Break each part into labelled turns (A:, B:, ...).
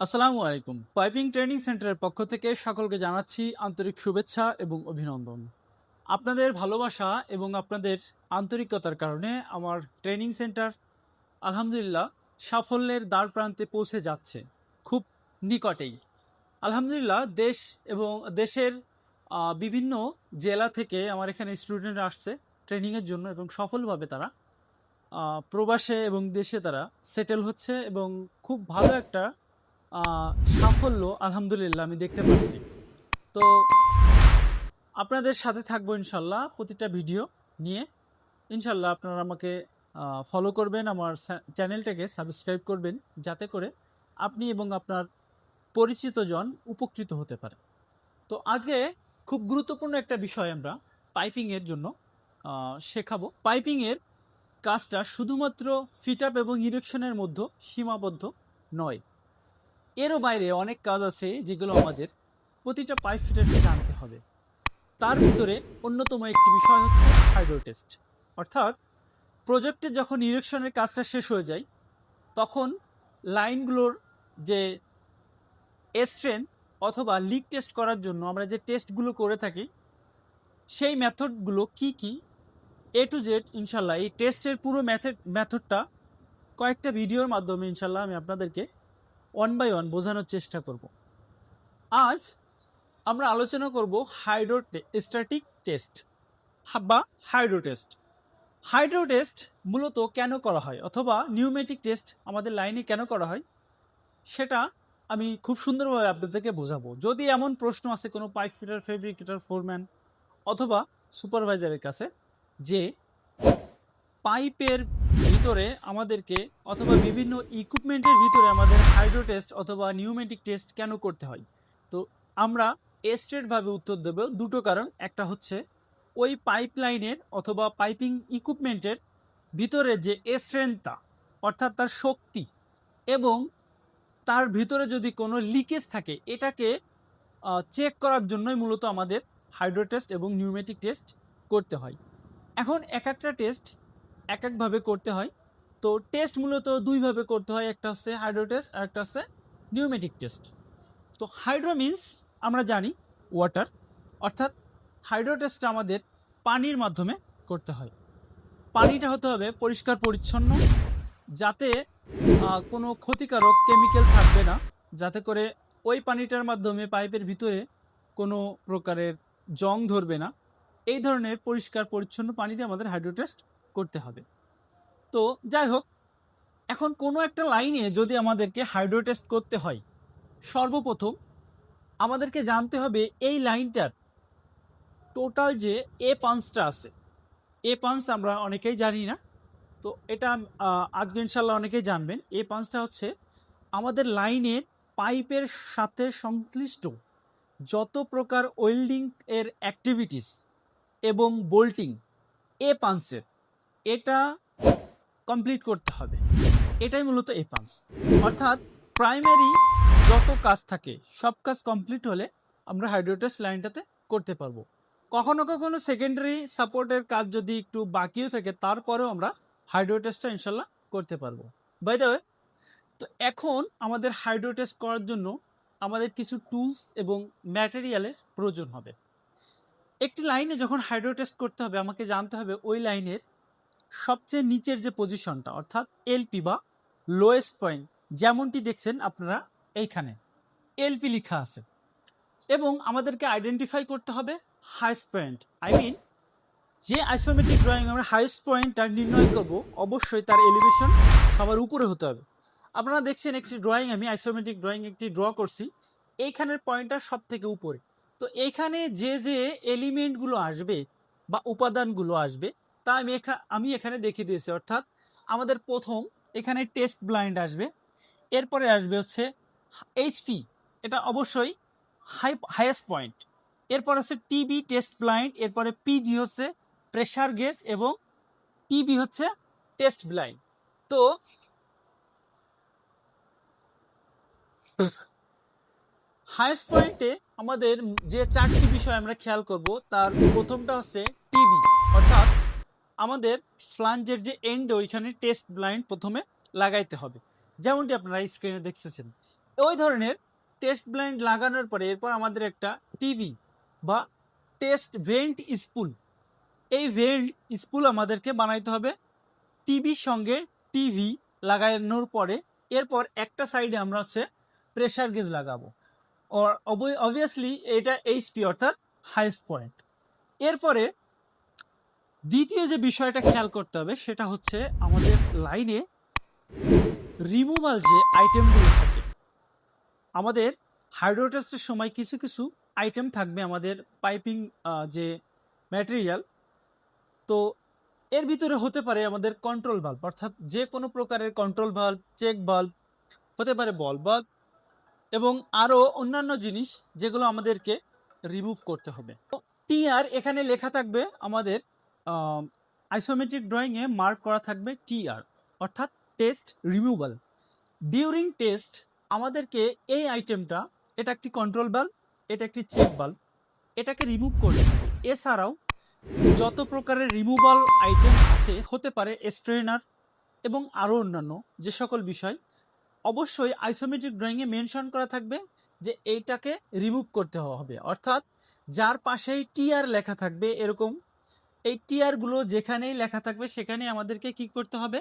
A: আসসালামু আলাইকুম। Piping training সেন্টারের পক্ষ থেকে সকলকে জানাচ্ছি আন্তরিক শুভেচ্ছা এবং অভিনন্দন। আপনাদের ভালোবাসা এবং আপনাদের আন্তরিকতার কারণে আমার ট্রেনিং সেন্টার আলহামদুলিল্লাহ সাফল্যের দ্বার প্রান্তে পৌঁছে যাচ্ছে, খুব নিকটেই। আলহামদুলিল্লাহ দেশ এবং দেশের বিভিন্ন জেলা থেকে আমার এখানে স্টুডেন্ট আসছে ট্রেনিংয়ের জন্য এবং সফলভাবে তারা প্রবাসে এবং দেশে তারা সেটেল হচ্ছে এবং খুব ভালো একটা সাফল্য, আলহামদুলিল্লাহ, আমি দেখতে পাচ্ছি। তো আপনাদের সাথে থাকব ইনশাল্লাহ প্রতিটা ভিডিও নিয়ে। ইনশাল্লাহ আপনারা আমাকে ফলো করবেন, আমার চ্যানেলটাকে সাবস্ক্রাইব করবেন, যাতে করে আপনি এবং আপনার পরিচিত জন উপকৃত হতে পারে। তো আজকে খুব গুরুত্বপূর্ণ একটা বিষয় আমরা পাইপিংয়ের জন্য শেখাবো। পাইপিংয়ের কাজটা শুধুমাত্র ফিট আপ এবং ইরেকশনের মধ্যে সীমাবদ্ধ নয়। এরও বাইরে অনেক কাজ আছে যেগুলো আমাদের প্রতিটা পাইপ ফিটারকে আনতে হবে। তার ভিতরে অন্যতম একটি বিষয় হচ্ছে হাইড্রো টেস্ট। অর্থাৎ প্রজেক্টে যখন ইরেকশনের কাজটা শেষ হয়ে যায়, তখন লাইনগুলোর যে স্ট্রেংথ অথবা লিক টেস্ট করার জন্য আমরা যে টেস্টগুলো করে থাকি, সেই মেথডগুলো কি কি? এ টু জেড ইনশাল্লাহ। এই টেস্টের পুরো মেথড, মেথডটা কয়েকটা ভিডিওর মাধ্যমে, ইনশাল্লাহ, আমি আপনাদেরকে ওয়ান বাই ওয়ান বোঝানোর চেষ্টা করব। আজ আমরা আলোচনা করব হাইড্রো স্ট্যাটিক টেস্ট বা হাইড্রো টেস্ট হাইড্রো টেস্ট মূলত কেন করা হয় অথবা নিউমেটিক টেস্ট আমাদের লাইনে কেন করা হয় সেটা আমি খুব সুন্দরভাবে আপনাদেরকে বোঝাবো। যদি এমন প্রশ্ন আছে কোনো পাইপ ফিটার ফেব্রিকেটার ফোরম্যান অথবা সুপারভাইজারের কাছে যে পাইপের ভিতরে আমাদেরকে অথবা বিভিন্ন ইকুইপমেন্টের ভিতরে আমাদের হাইড্রো টেস্ট অথবা নিউমেটিক টেস্ট কেন করতে হয়? তো আমরা এস্টেটভাবে উত্তর দেব। দুটো কারণ। একটা হচ্ছে ওই পাইপলাইনের অথবা পাইপিং ইকুইপমেন্টের ভিতরে যে স্ট্রেংথটা অর্থাৎ তার শক্তি এবং তার ভিতরে যদি কোনো লিকেজ থাকে, এটাকে চেক করার জন্যই মূলত আমাদের হাইড্রো টেস্ট এবং নিউমেটিক টেস্ট করতে হয়। এখন এক একটা টেস্ট এক একভাবে করতে হয়। তো টেস্ট মূলত দুইভাবে করতে হয়, একটা হচ্ছে হাইড্রো টেস্ট আর একটা হচ্ছে নিউমেটিক টেস্ট তো হাইড্রো মিন্স আমরা জানি ওয়াটার অর্থাৎ হাইড্রো টেস্টটা আমাদের পানির মাধ্যমে করতে হয়। পানিটা হতে হবে পরিষ্কার পরিচ্ছন্ন, যাতে কোনো ক্ষতিকারক কেমিক্যাল থাকবে না, যাতে করে ওই পানিটার মাধ্যমে পাইপের ভিতরে কোনো প্রকারের জং ধরবে না। এই ধরনের পরিষ্কার পরিচ্ছন্ন পানিতে আমাদের হাইড্রো টেস্ট করতে হবে। তো যাই হোক, এখন কোনো একটা লাইনে যদি আমাদেরকে হাইড্রো টেস্ট করতে হয়, সর্বপ্রথম আমাদেরকে জানতে হবে এই লাইনটার টোটাল যে এ পাঞ্চটা আছে। এ পাঞ্চ আমরা অনেকেই জানি না, তো এটা আজকে ইনশাল্লাহ অনেকেই জানবেন। এ পাঞ্চটা হচ্ছে আমাদের লাইনের পাইপের সাথে সংশ্লিষ্ট যত প্রকার ওয়েল্ডিং এর অ্যাক্টিভিটিস এবং বোল্টিং এ পাঞ্চের এটা কমপ্লিট করতে হবে। এটাই মূলত এ অর্থাৎ প্রাইমারি যত কাজ থাকে, সব কাজ কমপ্লিট হলে আমরা হাইড্রোটেস্ট লাইনটাতে করতে পারব। কখনো কখনো সেকেন্ডারি সাপোর্টের কাজ যদি একটু বাকিও থাকে, তারপরেও আমরা হাইড্রোটেস্টটা ইনশাল্লাহ করতে পারব। বাই দ্য তো এখন আমাদের হাইড্রোটেস্ট করার জন্য আমাদের কিছু টুলস এবং ম্যাটেরিয়ালের প্রয়োজন হবে। একটি লাইনে যখন হাইড্রোটেস্ট করতে হবে, আমাকে জানতে হবে ওই লাইনের সবচেয়ে নিচের যে পজিশনটা অর্থাৎ এলপি বা লোয়েস্ট পয়েন্ট যেমনটি দেখছেন আপনারা এইখানে এলপি লেখা আছে। এবং আমাদেরকে আইডেন্টিফাই করতে হবে হাইস্ট পয়েন্ট আই মিন যে আইসোমেট্রিক ড্রয়িং আমরা হাইস্ট পয়েন্টটা নির্ণয় করব, অবশ্যই তার এলিভেশন সবার উপরে হতে হবে। আপনারা দেখছেন একটি ড্রয়িং আমি আইসোমেট্রিক ড্রয়িং একটি ড্র করছি, এইখানের পয়েন্টটা সব থেকে উপরে। তো এইখানে যে যে এলিমেন্টগুলো আসবে বা উপাদানগুলো আসবে তা আমি আমি এখানে দেখিয়ে দিয়েছি, অর্থাৎ আমাদের প্রথম এখানে টেস্ট ব্লাইন্ড আসবে। এরপরে আসবে হচ্ছে এইচপি এটা অবশ্যই হাই হাইয়েস্ট পয়েন্ট এরপর হচ্ছে টিবি টেস্ট ব্লাইন্ড এরপরে পিজি হচ্ছে প্রেশার গেজ এবং টিবি হচ্ছে টেস্ট ব্লাইন্ড তো হাইয়েস্ট পয়েন্টে আমাদের যে চারটি বিষয় আমরা খেয়াল করব, তার প্রথমটা হচ্ছে আমাদের ফ্লাঞ্জের যে এন্ড ওইখানে টেস্ট ব্লাইন্ড প্রথমে লাগাইতে হবে। যেমনটি আপনারা স্ক্রিনে দেখতেছেন। ওই ধরনের টেস্ট ব্লাইন্ড লাগানোর পরে এরপর আমাদের একটা টিভি বা টেস্ট ভেন্ট স্পুল এই ভেন্ট স্পুল আমাদেরকে বানাইতে হবে টিভির সঙ্গে টিভি লাগানোর পরে। এরপর একটা সাইডে আমরা হচ্ছে প্রেসার গেজ লাগাবো। অবভিয়াসলি এটা এইচপি অর্থাৎ হাইস্ট পয়েন্ট এরপরে দ্বিতীয় যে বিষয়টা খেয়াল করতে হবে, সেটা হচ্ছে আমাদের লাইনে রিমুভাল যে আইটেমগুলো থাকে, আমাদের হাইড্রো টেস্টের সময় কিছু কিছু আইটেম থাকবে আমাদের পাইপিং যে ম্যাটেরিয়াল তো এর ভিতরে হতে পারে আমাদের কন্ট্রোল বাল্ব অর্থাৎ যে কোনো প্রকারের কন্ট্রোল বাল্ব চেক বাল্ব হতে পারে বল বাল্ব এবং আরও অন্যান্য জিনিস যেগুলো আমাদেরকে রিমুভ করতে হবে। টিআর এখানে লেখা থাকবে আমাদের আইসোমেট্রিক ড্রয়িংয়ে মার্ক করা থাকবে টিআর অর্থাৎ টেস্ট রিমুভাল ডিউরিং টেস্ট আমাদেরকে এই আইটেমটা এটা একটি কন্ট্রোল বাল্ব এটা একটি চেক বাল্ব এটাকে রিমুভ করতে এছাড়াও, যত প্রকারের রিমুভাল আইটেম আছে, হতে পারে স্ট্রেনার এবং আরও অন্যান্য যে সকল বিষয়, অবশ্যই আইসোমেট্রিক ড্রয়িংয়ে মেনশন করা থাকবে যে এইটাকে রিমুভ করতে হবে। অর্থাৎ, যার পাশেই টিআর লেখা থাকবে এরকম এই টিআরগুলো যেখানেই লেখা থাকবে সেখানেই আমাদেরকে কি করতে হবে?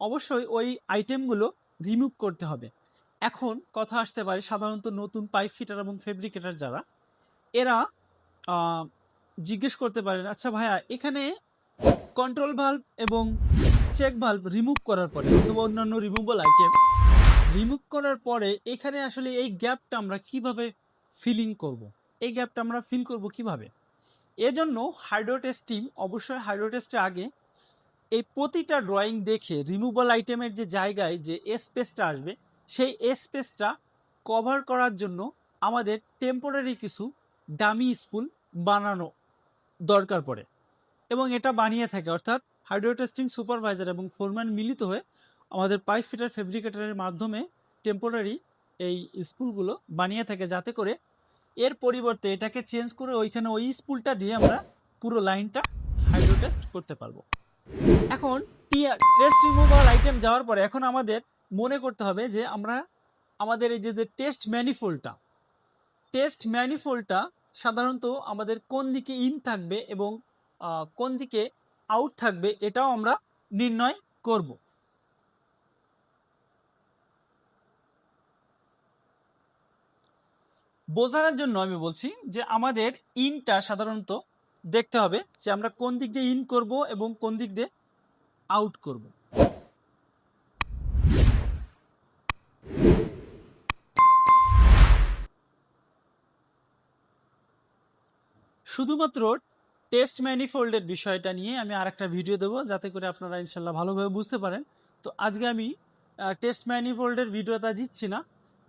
A: অবশ্যই ওই আইটেমগুলো রিমুভ করতে হবে। এখন কথা আসতে পারে সাধারণত নতুন পাইপ ফিটার এবং ফেব্রিকেটার যারা, এরা জিজ্ঞেস করতে পারেন আচ্ছা ভাইয়া, এখানে কন্ট্রোল ভাল্ব এবং চেক ভাল্ব রিমুভ করার পরে অথবা অন্যান্য রিমুভাল আইটেম রিমুভ করার পরে এখানে আসলে এই গ্যাপটা আমরা কীভাবে ফিলিং করব। এই গ্যাপটা আমরা ফিল করব কীভাবে? এজন্য হাইড্রো টেস্ট টিম অবশ্যই হাইড্রো টেস্টের আগে এই প্রতিটা ড্রয়িং দেখে রিমুভাল আইটেমের যে জায়গায় যে স্পেসটা আসবে, সেই স্পেসটা কভার করার জন্য আমাদের টেম্পোরারি কিছু দামি স্পুল বানানো দরকার পড়ে। এবং এটা বানিয়ে থাকে, অর্থাৎ হাইড্রো টেস্টিং সুপারভাইজার এবং ফোরম্যান মিলিত হয়ে আমাদের পাইপ ফিটার ফেব্রিকেটারের মাধ্যমে টেম্পোরারি এই স্পুলগুলো বানিয়ে থাকে যাতে করে এর পরিবর্তে এটাকে চেঞ্জ করে ওইখানে ওই স্পুলটা দিয়ে আমরা পুরো লাইনটা হাইড্রো টেস্ট করতে পারব। এখন টেস্ট রিমুভাল আইটেম যাওয়ার পরে এখন আমাদের মনে করতে হবে যে আমরা, আমাদের এই যে টেস্ট ম্যানিফোল্ডটা টেস্ট ম্যানিফোল্ডটা সাধারণত আমাদের কোন দিকে ইন থাকবে এবং কোন দিকে আউট থাকবে এটাও আমরা নির্ণয় করব। বোঝানোর জন্য আমি বলছি যে আমাদের ইনটা সাধারণত দেখতে হবে যে আমরা কোন দিক দিয়ে ইন করব এবং কোন দিক দিয়ে আউট করব। শুধুমাত্র টেস্ট ম্যানিফোল্ডের বিষয়টা নিয়ে আমি আরেকটা ভিডিও দেবো, যাতে করে আপনারা ইনশাল্লাহ ভালোভাবে বুঝতে পারেন। তো আজকে আমি টেস্ট ম্যানিফোল্ডের ভিডিওটা দিচ্ছি না।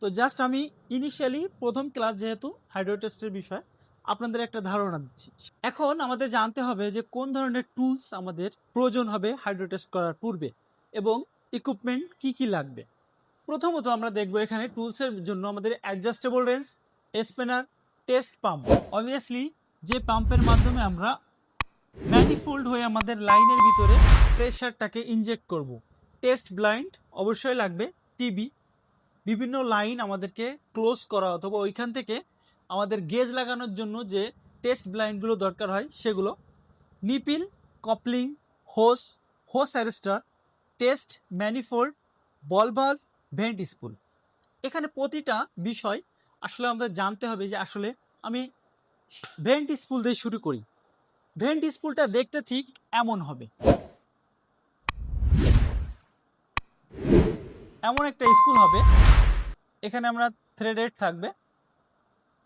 A: তো জাস্ট আমি ইনিশিয়ালি প্রথম ক্লাস যেহেতু হাইড্রো টেস্টের বিষয়, আপনাদের একটা ধারণা দিচ্ছি। এখন আমাদের জানতে হবে যে কোন ধরনের টুলস আমাদের প্রয়োজন হবে হাইড্রো টেস্ট করার পূর্বে এবং ইকুইপমেন্ট কি কি লাগবে। প্রথমত আমরা দেখব এখানে টুলসের জন্য আমাদের adjustable wrench spanner test pump obviously যে পাম্পের মাধ্যমে আমরা ম্যানিফোল্ড হয়ে আমাদের লাইনের ভিতরে প্রেশারটাকে ইনজেক্ট করব। টেস্ট ব্লাইন্ড অবশ্যই লাগবে টিবি বিভিন্ন লাইন আমাদেরকে ক্লোজ করা অথবা ওইখান থেকে আমাদের গেজ লাগানোর জন্য যে টেস্ট ব্লাইন্ডগুলো দরকার হয় সেগুলো। Nipple coupling hose hose arrester test manifold ball vent spool এখানে প্রতিটা বিষয় আসলে আমাদের জানতে হবে যে আসলে আমি ভেন্ট স্পুল দিয়ে শুরু করি। ভেন্ট স্পুলটা দেখতে ঠিক এমন হবে। এমন একটা স্কুল হবে। এখানে আমরা থ্রেডেড থাকবে।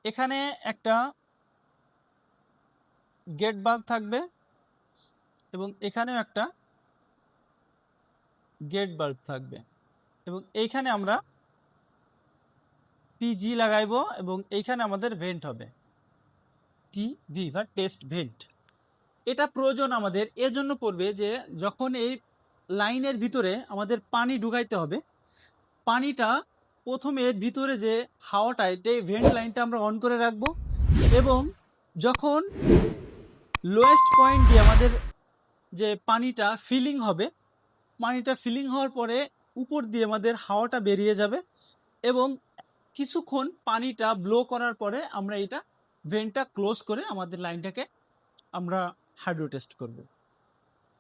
A: এখানে একটা গেট বাল্ব থাকবে এবং এখানেও একটা গেট বাল্ব থাকবে। এবং এইখানে আমরা পিজি লাগাইবো এবং এইখানে আমাদের ভেন্ট হবে। টি ভি বা টেস্ট ভেন্ট এটা প্রয়োজন আমাদের। এর জন্য পড়বে যে যখন এই লাইনের ভিতরে আমাদের পানি ঢুকাইতে হবে, পানিটা প্রথমে ভিতরে যে হাওয়াটা, এটা ভেন্ট লাইনটা আমরা অন করে রাখব এবং যখন লোয়েস্ট পয়েন্ট দিয়ে আমাদের যে পানিটা ফিলিং হবে, পানিটা ফিলিং হওয়ার পরে উপর দিয়ে আমাদের হাওয়াটা বেরিয়ে যাবে এবং কিছুক্ষণ পানিটা ব্লো করার পরে আমরা এটা ভেন্টটা ক্লোজ করে আমাদের লাইনটাকে আমরা হার্ডো টেস্ট করব।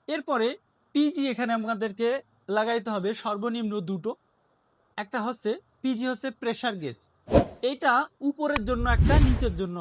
A: এরপরে পিজি এখানে আমাদেরকে লাগাইতে হবে সর্বনিম্ন দুটো। একটা হচ্ছে পিজি হচ্ছে প্রেশার গেজ এটা উপরের জন্য একটা নিচের জন্য